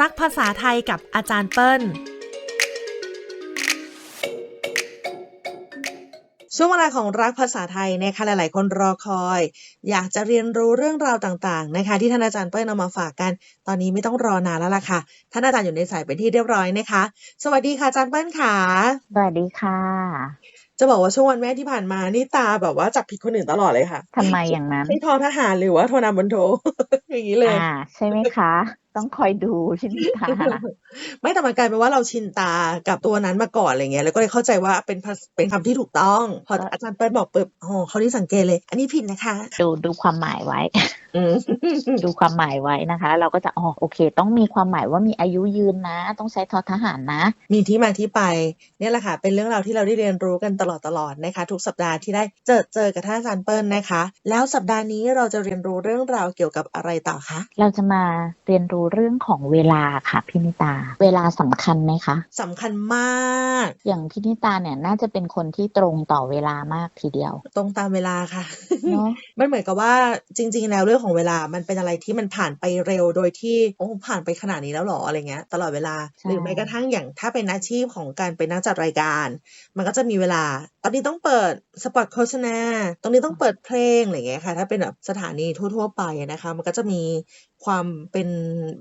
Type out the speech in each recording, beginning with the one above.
รักภาษาไทยกับอาจารย์เปิ้ล ช่วงเวลาของรักภาษาไทยนะคะหลาย ๆ คนรอคอย อยากจะเรียนรู้เรื่องราวต่าง ๆ นะคะ ที่ท่านอาจารย์เปิ้ลเอามาฝากกัน ตอนนี้ไม่ต้องรอนานแล้วล่ะค่ะ ท่านอาจารย์อยู่ในสายเป็นที่เรียบร้อยนะคะ สวัสดีค่ะอาจารย์เปิ้ลค่ะสวัสดีค่ะ จะบอกว่าช่วงวันแม่ที่ผ่านมานี่ตาแบบว่าจับผิดคนอื่นตลอดเลยค่ะทำไมอย่างนั้น ไม่ทอทหารหรือว่าโทรนามบนโท อย่างนี้เลย อ่า ใช่ไหมคะ ต้องคอยดูใช่ไหมคะไม่แต่มันกลายเป็นว่าเราชินตากับตัวนั้นมาก่อนอะไรเงี้ยแล้วก็เลยเข้าใจว่าเป็นภาษเป็นคำที่ถูกต้อง พออาจารย์เปิ้ลบอกปุ๊บอ๋อเขาที่สังเกตเลย อันนี้ผิดนะคะ ดูดูความหมายไว้อืมดูความหมายไว้นะคะ เราก็จะอ๋อโอเค ต้องมีความหมายว่ามีอายุยืนนะ ต้องใช้ทอทหารนะ มีที่มาที่ไปเนี่ยแหละค่ะ เป็นเรื่องราวที่เราได้เรียนรู้กันตลอดตลอดนะคะ ทุกสัปดาห์ที่ได้เจอเจอกับท่านอาจารย์เปิ้ลนะคะ แล้วสัปดาห์นี้เราจะเรียนรู้เรื่องราวเกี่ยวกับอะไรต่อคะ เราจะมาเรียนรู้เรื่องของเวลาค่ะพี่นิตา เวลาสำคัญไหมคะสำคัญมาก อย่างพี่นิตาเนี่ยน่าจะเป็นคนที่ตรงต่อเวลามากทีเดียว ตรงตามเวลาค่ะเนาะมันเหมือนกับว่าจริง ๆ แล้วเรื่องของเวลามันเป็นอะไรที่มันผ่านไปเร็วโดยที่โอ้ผ่านไปขนาดนี้แล้วเหรออะไรเงี้ย ตลอดเวลาใช่หรือแม้กระทั่งอย่างถ้าเป็นอาชีพของการเป็นนักจัดรายการ มันก็จะมีเวลา ตอนนี้ต้องเปิดสปอตโฆษณาตรงนี้ต้องเปิดเพลงอะไรเงี้ยค่ะ ถ้าเป็นแบบสถานีทั่ว ๆ ไปนะคะ มันก็จะมีความเป็น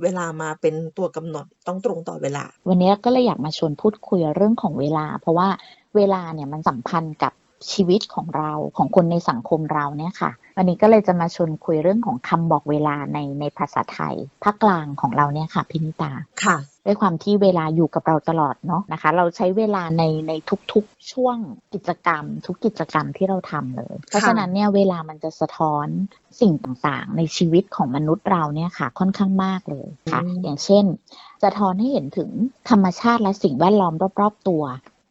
เวลามาเป็นตัวกำหนดต้องตรงต่อเวลา วันนี้ก็เลยอยากมาชวนพูดคุยเรื่องของเวลา เพราะว่าเวลาเนี่ยมันสัมพันธ์กับ ชีวิตของเราของคนในสังคมเราเนี่ยค่ะ วันนี้ก็เลยจะมาชวนคุยเรื่องของคำบอกเวลาในในภาษาไทยภาคกลางของเราเนี่ยค่ะพินิตาค่ะ ด้วยความที่เวลาอยู่กับเราตลอดเนาะนะคะ เราใช้เวลาในในทุกๆช่วงกิจกรรม ทุกกิจกรรมที่เราทำเลย เพราะฉะนั้นเนี่ยเวลามันจะสะท้อนสิ่งต่างๆ ในชีวิตของมนุษย์เราเนี่ยค่ะ ค่อนข้างมากเลยค่ะอืมอย่างเช่น จะท้อนให้เห็นถึงธรรมชาติและสิ่งแวดล้อมรอบ ๆ ตัว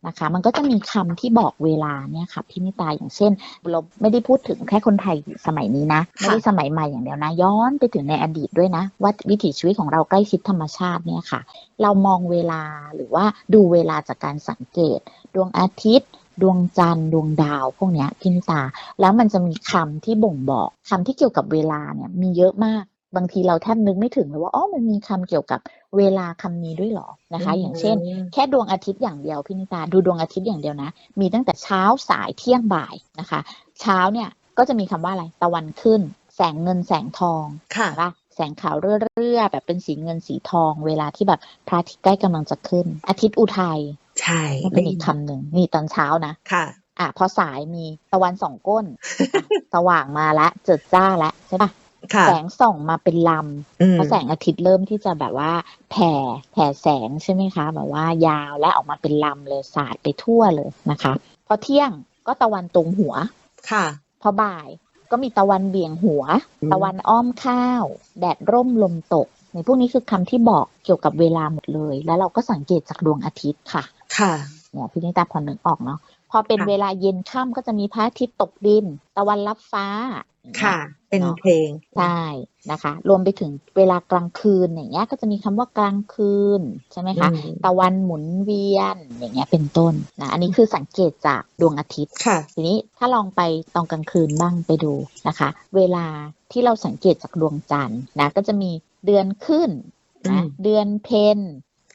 นะคะ มันก็จะมีคำที่บอกเวลาเนี่ยค่ะพี่นิตาอย่างเช่น เราไม่ได้พูดถึงแค่คนไทยสมัยนี้นะไม่ได้สมัยใหม่อย่างเดียวนะย้อนไปถึงในอดีตด้วยนะ ว่าวิถีชีวิตของเราใกล้ชิดธรรมชาติเนี่ยค่ะ เรามองเวลาหรือว่าดูเวลาจากการสังเกต ดวงอาทิตย์ดวงจันทร์ดวงดาวพวกเนี้ยพี่นิตา แล้วมันจะมีคำที่บ่งบอกคำที่เกี่ยวกับเวลาเนี่ยมีเยอะมาก บางทีเราแทบนึกไม่ถึงเลยว่าอ๋อมันมีคำเกี่ยวกับเวลาคำนี้ด้วยเหรอนะคะ อย่างเช่น แค่ดวงอาทิตย์อย่างเดียวพี่นิตาดูดวงอาทิตย์อย่างเดียวนะ มีตั้งแต่เช้าสายเที่ยงบ่ายนะคะ เช้าเนี่ยก็จะมีคำว่าอะไรตะวันขึ้น แสงเงินแสงทองค่ะเห็นปะแสงขาวเรื่อๆแบบเป็นสีเงินสีทอง เวลาที่แบบพระอาทิตย์ใกล้กำลังจะขึ้น อาทิตย์อุทัยใช่ก็เป็นอีกคำหนึ่งนี่ตอนเช้านะค่ะอะพอสายมีตะวันสองก้นอะสว่างมาแล้วเจิดจ้าแล้วใช่ปะค่ะ แสงส่องมาเป็นลำอืมพอแสงอาทิตย์เริ่มที่จะแบบว่าแผ่แผ่แสงใช่ไหมคะแบบว่ายาวและออกมาเป็นลำเลยสาดไปทั่วเลยนะคะ พอเที่ยงก็ตะวันตรงหัวค่ะ พอบ่ายก็มีตะวันเบี่ยงหัวอืมตะวันอ้อมข้าว แดดร่มลมตก ในพวกนี้คือคำที่บอกเกี่ยวกับเวลาหมดเลย แล้วเราก็สังเกตจากดวงอาทิตย์ค่ะ ค่ะเนี่ยพี่นิตาพอนึกออกเนาะ พอเป็นค่ะเวลาเย็นค่ำก็จะมีพระอาทิตย์ตกดิน ตะวันรับฟ้าอย่างเงี้ยค่ะ เป็นเนาะเพลงใช่นะคะ รวมไปถึงเวลากลางคืนอย่างเงี้ย ก็จะมีคำว่ากลางคืนใช่ไหมคะอืมตะวันหมุนเวียนอย่างเงี้ยเป็นต้นนะอันนี้คือสังเกตจากดวงอาทิตย์ค่ะ ทีนี้ถ้าลองไปตอนกลางคืนบ้างไปดูนะคะ เวลาที่เราสังเกตจากดวงจันทร์นะก็จะมีเดือนขึ้นนะอืมเดือนเพ็ญ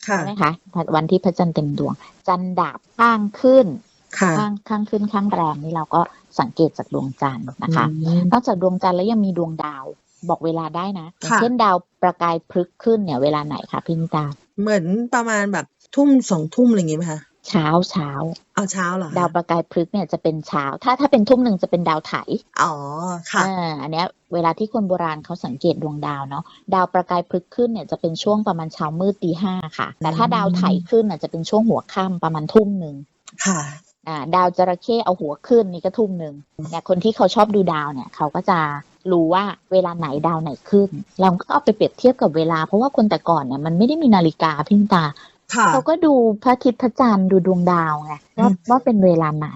ค่ะใช่ไหมคะวันที่พระจันทร์เต็มดวง จันทร์ดับข้างขึ้นค่ะ ข้างข้างขึ้นข้างแรมนี่เราก็สังเกตจากดวงจันทร์นะคะอืมนอกจากดวงจันทร์แล้วยังมีดวงดาวบอกเวลาได้นะอย่างค่ะเช่นดาวประกายพฤกษ์ขึ้นเนี่ยเวลาไหนคะพี่นิตาเหมือนประมาณแบบทุ่มสองทุ่มอะไรอย่างงี้ไหมคะเช้าเช้าเอาเช้าเหรอคะดาวประกายพฤกษ์เนี่ยจะเป็นเช้า ถ้าถ้าเป็นทุ่มหนึ่งจะเป็นดาวไถอ๋อค่ะอ่าอันเนี้ยเวลาที่คนโบราณเขาสังเกตดวงดาวเนาะดาวประกายพฤกษ์ขึ้นเนี่ยจะเป็นช่วงประมาณเช้ามืดตีห้าค่ะ แต่ถ้าดาวไถขึ้นน่ะจะเป็นช่วงหัวค่ำประมาณทุ่มหนึ่งค่ะ อ่าดาวจระเข้เอาหัวขึ้นนี่ก็ทุ่มหนึ่งเนี่ยคนที่เขาชอบดูดาวเนี่ยเขาก็จะรู้ว่าเวลาไหนดาวไหนขึ้น เราก็เอาไปเปรียบเทียบกับเวลา เพราะว่าคนแต่ก่อนเนี่ยมันไม่ได้มีนาฬิกาพิมตาค่ะเขาก็ดูพระอาทิตย์พระจันทร์ดูดวงดาวไงว่าอืมว่าเป็นเวลาไหน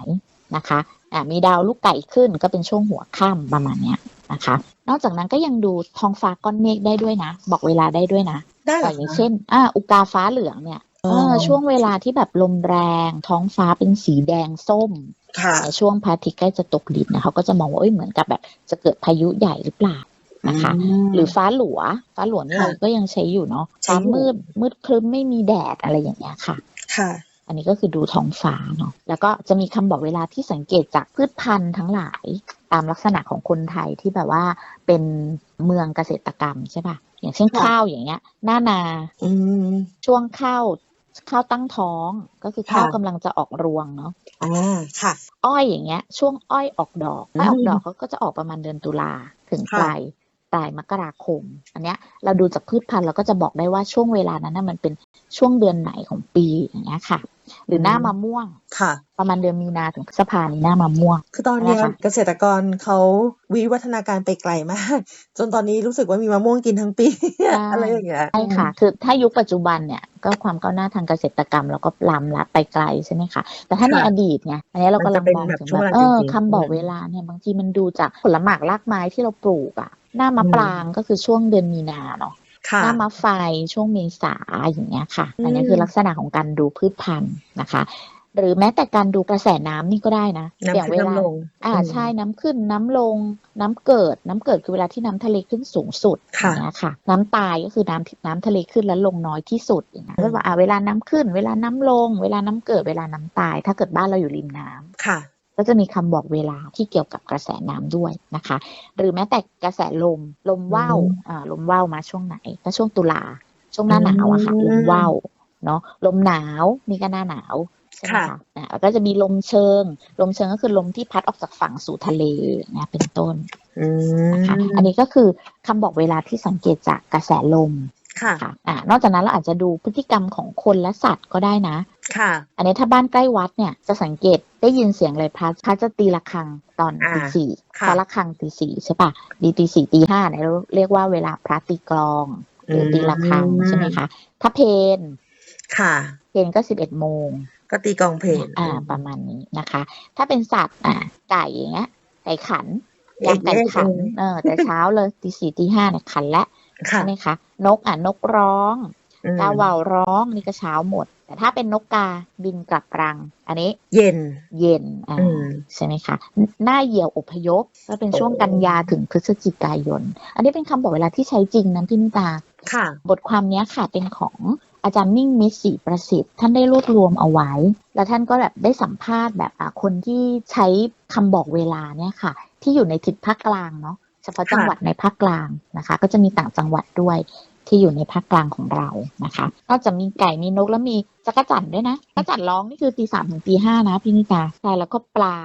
นะคะอ่ามีดาวลูกไก่ขึ้นก็เป็นช่วงหัวค่ำประมาณเนี้ยนะคะ นอกจากนั้นก็ยังดูท้องฟ้าก้อนเมฆได้ด้วยนะ บอกเวลาได้ด้วยนะได้เหรอ่าออย่างคะเช่นอ่าอุกาฟ้าเหลืองเนี่ย อ๋อเออช่วงเวลาที่แบบลมแรง ท้องฟ้าเป็นสีแดงส้มค่ะในช่วงพระอาทิตย์ใกล้จะตกดินนะเขาก็จะมองว่าเอ้ยเหมือนกับแบบจะเกิดพายุใหญ่หรือเปล่านะคะ หรือฟ้าหลัว ฟ้าหลัวนี่ค่ะเราก็ยังใช้อยู่เนาะใช้ฟ้าอยู่มืดมืดครึ้มไม่มีแดดอะไรอย่างเงี้ยค่ะ ค่ะ อันนี้ก็คือดูท้องฟ้าเนาะแล้วก็จะมีคำบอกเวลาที่สังเกตจากพืชพันธุ์ทั้งหลาย ตามลักษณะของคนไทยที่แบบว่าเป็นเมืองเกษตรกรรมใช่ปะอย่างเช่นค่ะข้าวอย่างเงี้ย หน้านาอืมช่วงข้าว ข้าวตั้งท้องก็คือข้าวค่ะกำลังจะออกรวงเนาะอ่าค่ะ อ้อยอย่างเงี้ย ช่วงอ้อยออกดอกอืมอ้อยออกดอกเขาก็จะออกประมาณเดือนตุลาถึงค่ะปลายปลายมกราคม อันเนี้ยเราดูจากพืชพันธุ์เราก็จะบอกได้ว่าช่วงเวลานั้นนะมันเป็นช่วงเดือนไหนของปีอย่างเงี้ยค่ะ หรือหน้ามะม่วงค่ะ ประมาณเดือนมีนาถึงพฤษภานี้หน้ามะม่วง คือตอนเนี้ยนะคะเกษตรกรเขาวิวัฒนาการไปไกลมาก จนตอนนี้รู้สึกว่ามีมะม่วงกินทั้งปีอะไรอย่างเงี้ยใช่ค่ะ คือถ้ายุคปัจจุบันเนี่ยก็ความก้าวหน้าทางเกษตรกรรมเราก็ล้ำละไปไกลใช่ไหมคะแต่ถ้าในค่ะอดีตเนี่ยอันนี้เรากำลังมันจะเป็นมองแบบถึงช่วงแบบเวลาเออจริงๆคำบอกอืมเวลาเนี่ยบางทีมันดูจากผลหมากรากไม้ที่เราปลูกอะหน้ามะปรางก็คือช่วงเดือนมีนาเนาะค่ะ หน้ามะไฟช่วงเมษาอย่างเงี้ยค่ะอืมอันนี้คือลักษณะของการดูพืชพันธุ์นะคะ หรือแม้แต่การดูกระแสน้ำนี่ก็ได้นะน้ำอย่างขึ้นเวลาน้ำลงอ่าอืมใช่น้ำขึ้นน้ำลง น้ำเกิด น้ำเกิดคือเวลาที่น้ำทะเลขึ้นสูงสุดอค่ะย่างเงี้ยค่ะ น้ำตายก็คือน้ำน้ำทะเลขึ้นแล้วลงน้อยที่สุดอย่างเงี้ยอืมก็ว่าอ่าเวลาน้ำขึ้น เวลาน้ำลง เวลาน้ำเกิดเวลาน้ำตาย ถ้าเกิดบ้านเราอยู่ริมน้ำค่ะ ก็จะมีคำบอกเวลาที่เกี่ยวกับกระแสน้ำด้วยนะคะ หรือแม้แต่กระแสลมลมว่าวอืมอ่าลมว่าวมาช่วงไหนก็ช่วงตุลาช่วงหน้าหนาวอะค่ะอืมลมว่าวเนาะลมหนาวนี่ก็หน้าหนาวใช่ไหมค่ะคะอ่าแล้วก็จะมีลมเชิง ลมเชิงก็คือลมที่พัดออกจากฝั่งสู่ทะเลนะเป็นต้นอืมนะคะอันนี้ก็คือคำบอกเวลาที่สังเกตจากกระแสลม ค่ะค่ะอ่านอกจากนั้นเราอาจจะดูพฤติกรรมของคนและสัตว์ก็ได้นะ ค่ะ อันนี้ถ้าบ้านใกล้วัดเนี่ยจะสังเกตได้ยินเสียงเลยพระพระจะตีระฆังตอนอ่าตีสี่ค่ะพระระฆังตีสี่ใช่ปะดีตีสี่ตีห้าเนี่ยเราเรียกว่าเวลาพระตีกลองหรือตีระฆังใช่ไหมคะถ้าเพนค่ะ เพนก็สิบเอ็ดโมง ก็ตีกลองเพลง อ่าประมาณนี้นะคะ ถ้าเป็นสัตว์อ่าไก่อย่างเงี้ยไก่ขันยามไก่ขันเออแต่เช้าเลยตีสี่ตีห้าเนี่ยขันและค่ะ ใช่ไหมคะ นกอะนกร้องอืมกาเหว่าร้องนี่ก็เช้าหมด แต่ถ้าเป็นนกกาบินกลับรัง อันนี้ เย็นเย็นอ่าอืมใช่ไหมคะ หน้าเหี่ยวอพยพก็เป็นช่วงโอ้กันยาถึงพฤศจิกายน อันนี้เป็นคำบอกเวลาที่ใช้จริงนะพี่นิตาค่ะ บทความเนี้ยค่ะเป็นของอาจารย์มิ่งมิตรศรีประสิทธิ์ท่านได้รวบรวมเอาไว้ แล้วท่านก็แบบได้สัมภาษณ์แบบอะคนที่ใช้คำบอกเวลาเนี่ยค่ะ ที่อยู่ในทิศภาคกลางเนาะ เฉพาะจังหวัดในภาคกลางนะคะ ก็จะมีต่างจังหวัดด้วยที่อยู่ในภาคกลางของเรานะคะนอกจากมีไก่มีนกแล้วมีจักรจั่นด้วยนะจักรจั่นร้องนี่คือตีสามถึงตีห้านะพี่นิตาใช่แล้วก็ปลา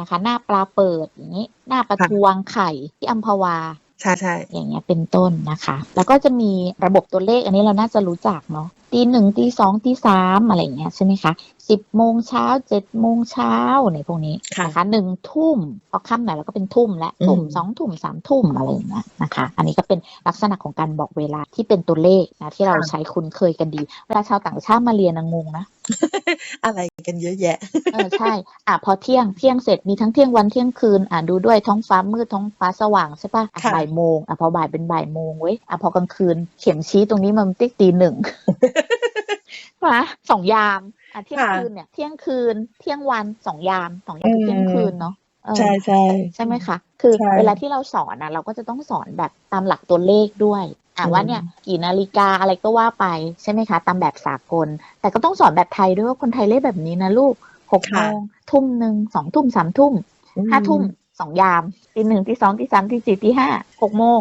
นะคะ หน้าปลาเปิดอย่างนี้ หน้าปลาค่ะทวงไข่ที่อัมพวาใช่ใช่อย่างเงี้ยเป็นต้นนะคะ แล้วก็จะมีระบบตัวเลขอันนี้เราน่าจะรู้จักเนาะตีหนึ่งตีสองตีสามอะไรอย่างเงี้ยใช่ไหมคะสิบโมงเช้าเจ็ดโมงเช้าในพวกนี้ค่ะนะคะหนึ่งทุ่มพอค่ำหน่อยแล้วก็เป็นทุ่มและอืมทุ่มสองทุ่มสามทุ่มอะไรอย่างเงี้ยนะคะ อันนี้ก็เป็นลักษณะของการบอกเวลาที่เป็นตัวเลขนะที่เราใช้คุ้นเคยกันดี เวลาชาวต่างชาติมาเรียนนะงงนะอะไรกันเยอะแยะเออใช่อะพอเที่ยงเที่ยงเสร็จมีทั้งเที่ยงวันเที่ยงคืนอะดูด้วยท้องฟ้ามืดท้องฟ้าสว่างใช่ปะอะค่ะบ่ายโมงอะพอบ่ายเป็นบ่ายโมงเว้ยอะพอกลางคืนเข็มชี้ตรงนี้มันติ๊กตีหนึ่งมาสองยาม อะเที่ยงค่ะคืนเนี่ยเที่ยงคืนเที่ยงวันสองยามสองยามคือเที่ยงคืนเนาะเออใช่ใช่ใช่ไหมคะ คือใช่เวลาที่เราสอนนะเราก็จะต้องสอนแบบตามหลักตัวเลขด้วยอะอืมว่าเนี่ยกี่นาฬิกาอะไรก็ว่าไปใช่ไหมคะ ตามแบบสากล แต่ก็ต้องสอนแบบไทยด้วยว่าคนไทยเลขแบบนี้นะลูกหกโมงทุ่มหนึ่งสองทุ่มสามทุ่มห้าทุ่มสองยามตีหนึ่งตีสองตีสามตีสี่ตีห้าหกโมง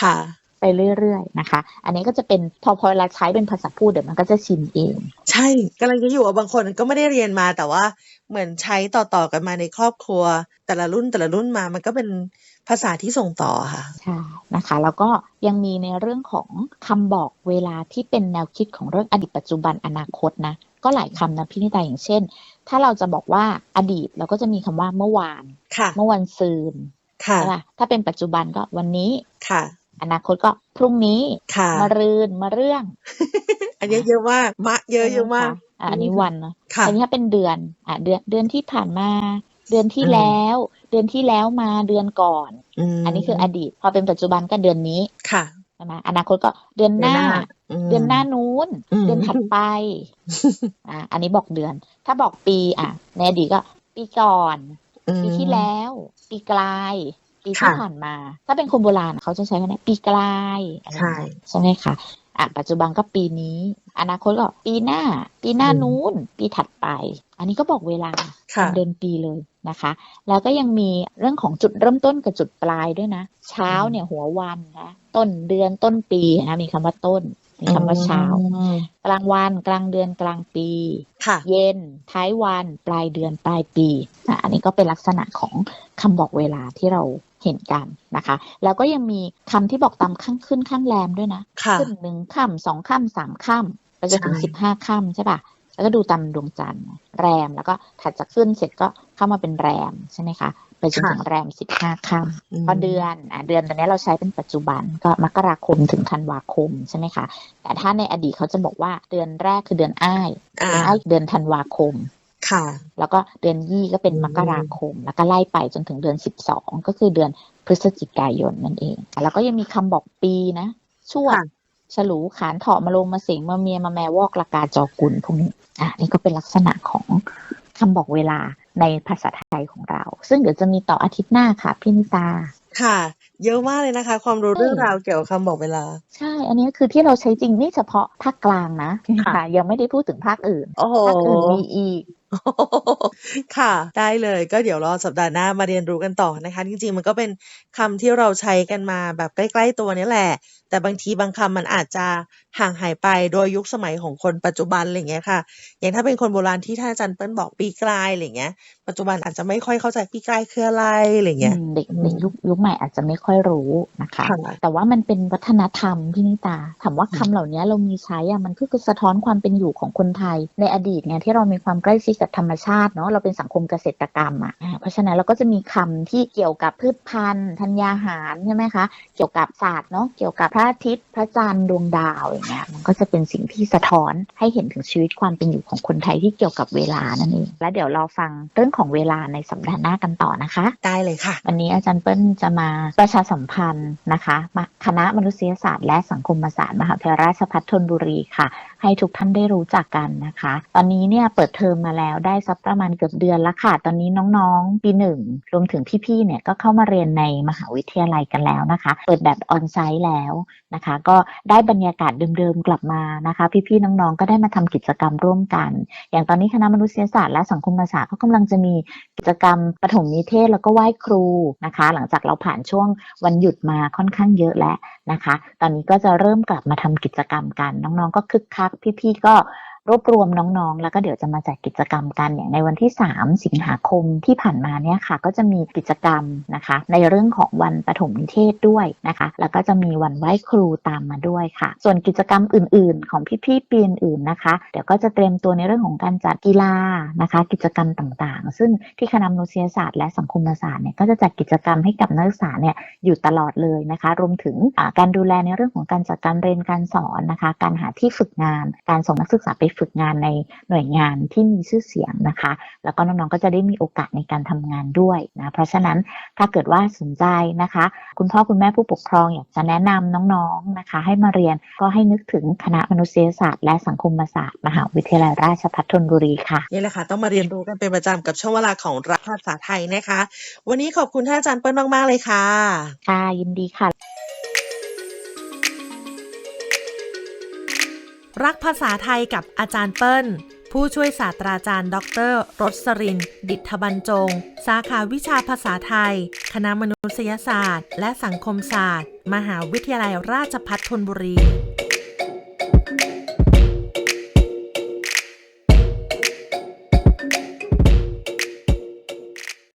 ค่ะ ไปเรื่อยๆนะคะ อันนี้ก็จะเป็นพอพอเวลาใช้เป็นภาษาพูดเดี๋ยวมันก็จะชินเอง ใช่กำลังจะอยู่ว่าบางคนก็ไม่ได้เรียนมาแต่ว่าเหมือนใช้ต่อๆกันมาในครอบครัว แต่ละรุ่นแต่ละรุ่นมามันก็เป็นภาษาที่ส่งต่อค่ะใช่นะคะ แล้วก็ยังมีในเรื่องของคำบอกเวลาที่เป็นแนวคิดของเรื่องอดีตปัจจุบันอนาคตนะก็หลายคำนะพี่นิตาอย่างเช่น ถ้าเราจะบอกว่าอดีตเราก็จะมีคำว่าเมื่อวานค่ะเมื่อวันซืนค่ะใช่ปะถ้าเป็นปัจจุบันก็วันนี้ค่ะ อนาคตก็พรุ่งนี้ค่ะมารืนมาเรื่อง อันนี้เยอะมากมะเยอะเยอะมากใช่ไหคะอะอันนี้วันเนาะค่ะอันนี้ถ้าเป็นเดือนอะเดือนเดือนที่ผ่านมา เดือนที่อืมแล้ว เดือนที่แล้วมาเดือนก่อนมอันนี้คืออดีต พอเป็นปัจจุบันก็เดือนนี้ค่ะใช่ไหมอนาคตก็เดือนหน้ามเดือนหน้านู้นอืมเดือนถัดไปอะอันนี้บอกเดือน ถ้าบอกปี อะในอดีตก็ ปีก่อนอืมปีที่แล้ว ปีกลาย ปีที่ค่ะผ่านมา ถ้าเป็นคนโบราณเขาจะใช้คำนี้ปีกลายอะไรอย่างเงี้ยใช่ใช่ไหมคะอะปัจจุบันก็ปีนี้ อนาคตก็ปีหน้า ปีหน้าอืมนู้น ปีถัดไป อันนี้ก็บอกเวลาค่ะเป็นเดือนปีเลยนะคะ แล้วก็ยังมีเรื่องของจุดเริ่มต้นกับจุดปลายด้วยนะ เช้าเนี่ยหัววันนะ ต้นเดือนต้นปีนะมีคำว่าต้น มีคำว่าเช้าอืมกลางวันกลางเดือนกลางปีค่ะเย็น ท้ายวัน ปลายเดือนปลายปีอะอันนี้ก็เป็นลักษณะของคำบอกเวลาที่เราเห็นกันนะคะ แล้วก็ยังมีคำที่บอกตามข้างขึ้นข้างแรมด้วยนะค่ะขึ้นหนึ่งค่ำสองค่ำสามค่ำไปจนถึงใช่สิบห้าค่ำใช่ปะแล้วก็ดูตามดวงจันทร์แรมแล้วก็ถัดจากขึ้นเสร็จก็เข้ามาเป็นแรมใช่ไหมคะ ไปจนถึงแรมสิบห้าค่ำพอเดือนอะเดือนตัวนี้เราใช้เป็นปัจจุบันก็มกราคมถึงธันวาคมใช่ไหมคะ แต่ถ้าในอดีตเขาจะบอกว่าเดือนแรกคือเดือนอ้ายอ่าเดือนอ้ายเดือนธันวาคมค่ะ แล้วก็เดือนยี่ก็เป็นมกราคม แล้วก็ไล่ไปจนถึงเดือนสิบสองก็คือเดือนพฤศจิกายนนั่นเอง แล้วก็ยังมีคำบอกปีนะช่วงค่ะฉลูขานเถาะมาลงมาเสียงมาเมียมาแมวอกละกาจอกุลพวกนี้อะนี่ก็เป็นลักษณะของคำบอกเวลา ในภาษาไทยของเรา ซึ่งเดี๋ยวจะมีต่ออาทิตย์หน้าค่ะพี่นิตาค่ะ เยอะมากเลยนะคะ ความรู้เรื่องราวเกี่ยวกับคำบอกเวลา ใช่ อันนี้คือที่เราใช้จริงนี่เฉพาะภาคกลางนะค่ะค่ะยังไม่ได้พูดถึงภาคอื่นโอ้โหภาคอื่นมีอีกค่ะ ได้เลยก็เดี๋ยวรอสัปดาห์หน้ามาเรียนรู้กันต่อนะคะ จริงๆ มันก็เป็นคำที่เราใช้กันมาแบบใกล้ ๆ ตัวนี่แหละ แต่บางทีบางคำมันอาจจะ ห่างหายไปโดยยุคสมัยของคนปัจจุบันอะไรอย่างเงี้ยค่ะ อย่างถ้าเป็นคนโบราณที่ท่านอาจารย์เปิ้ลบอกปีกลายอะไรอย่างเงี้ย ปัจจุบันอาจจะไม่ค่อยเข้าใจปีกลายคืออะไรอะไรอย่างเงี้ยอืมเด็กเด็กยุคยุคใหม่อาจจะไม่ค่อยรู้นะคะค่ะแต่ว่ามันเป็นวัฒนธรรมพี่นิตาถามว่าคำเหล่านี้เรามีใช้อะมันก็คือสะท้อนความเป็นอยู่ของคนไทย ในอดีตเนี่ยที่เรามีความใกล้ชิดกับธรรมชาติเนาะเราเป็นสังคมเกษตรกรรมอะอ่าเพราะฉะนั้นเราก็จะมีคำที่เกี่ยวกับพืชพันธุ์ธัญญาหารใช่ไหมคะ เกี่ยวกับศาสตร์เนาะเกี่ยวกับพระอาทิตย์พระจันทร์ดวงดาวอย่างเงี้ยมันก็จะเป็นสิ่งที่สะท้อนให้เห็นถึงชีวิตความเป็นอยู่ของคนไทยที่เกี่ยวกับเวลานั่นเอง และเดี๋ยวเราฟังเรื่องของเวลาในสัปดาห์หน้ากันต่อนะคะ ได้เลยค่ะ วันนี้อาจารย์เปิ้ลจะมาประชาสัมพันธ์นะคะมาคณะมนุษยศาสตร์และสังคมศาสตร์มหาวิทยาลัยราชภัฏธนบุรีค่ะ ให้ทุกท่านได้รู้จักกันนะคะ ตอนนี้เนี่ยเปิดเทอมมาแล้วได้สักประมาณเกือบเดือนละค่ะ ตอนนี้น้องๆ ปีหนึ่งรวมถึงพี่ๆเนี่ยก็เข้ามาเรียนในมหาวิทยาลัยกันแล้วนะคะ เปิดแบบออนไซต์แล้วนะคะ ก็ได้บรรยากาศเดิมๆกลับมานะคะ พี่ๆน้องๆก็ได้มาทำกิจกรรมร่วมกัน อย่างตอนนี้คณะมนุษยศาสตร์และสังคมศาสตร์เขากำลังจะมีกิจกรรมปฐมนิเทศแล้วก็ไหว้ครูนะคะ หลังจากเราผ่านช่วงวันหยุดมาค่อนข้างเยอะแล้วนะคะ ตอนนี้ก็จะเริ่มกลับมาทำกิจกรรมกัน น้องๆ ก็คึกคักพี่ๆก็ รวบรวมน้องๆ แล้วก็เดี๋ยวจะมาจัดกิจกรรมกันอย่างในวันที่ 3 สิงหาคมที่ผ่านมาเนี่ยค่ะ ก็จะมีกิจกรรมนะคะ ในเรื่องของวันปฐมนิเทศด้วยนะคะ แล้วก็จะมีวันไหว้ครูตามมาด้วยค่ะ ส่วนกิจกรรมอื่น ๆ ของพี่ๆปีอื่นๆนะคะ เดี๋ยวก็จะเตรียมตัวในเรื่องของการจัดกีฬานะคะ กิจกรรมต่างๆ ซึ่งที่คณะมนุษยศาสตร์และสังคมศาสตร์เนี่ยก็จะจัดกิจกรรมให้กับนักศึกษาเนี่ยอยู่ตลอดเลยนะคะ รวมถึงการดูแลในเรื่องของการจัดการเรียนการสอนนะคะ การหาที่ฝึกงาน การส่งนักศึกษาไปฝึกงานในหน่วยงานที่มีชื่อเสียงนะคะ แล้วก็น้องๆก็จะได้มีโอกาสในการทำงานด้วยนะเพราะฉะนั้นถ้าเกิดว่าสนใจนะคะ คุณพ่อคุณแม่ผู้ปกครองอยากจะแนะนำน้องๆนะคะ ให้มาเรียนก็ให้นึกถึงคณะมนุษยศาสตร์และสังคมศาสตร์มหาวิทยาลัยราชภัฏธนบุรีค่ะนี่แหละค่ะต้องมาเรียนรู้กันเป็นประจำกับช่วงเวลาของรักภาษาไทยนะคะ วันนี้ขอบคุณท่านอาจารย์เปิ้ลมากๆเลยค่ะค่ะยินดีค่ะ รักภาษาไทยกับอาจารย์เปิ้ล ผู้ช่วยศาสตราจารย์ ดรรสริน ดิตบรรจง สาขาวิชาภาษาไทย คณะมนุษยศาสตร์ และสังคมศาสตร์ มหาวิทยาลัยราชภัฏธนบุรี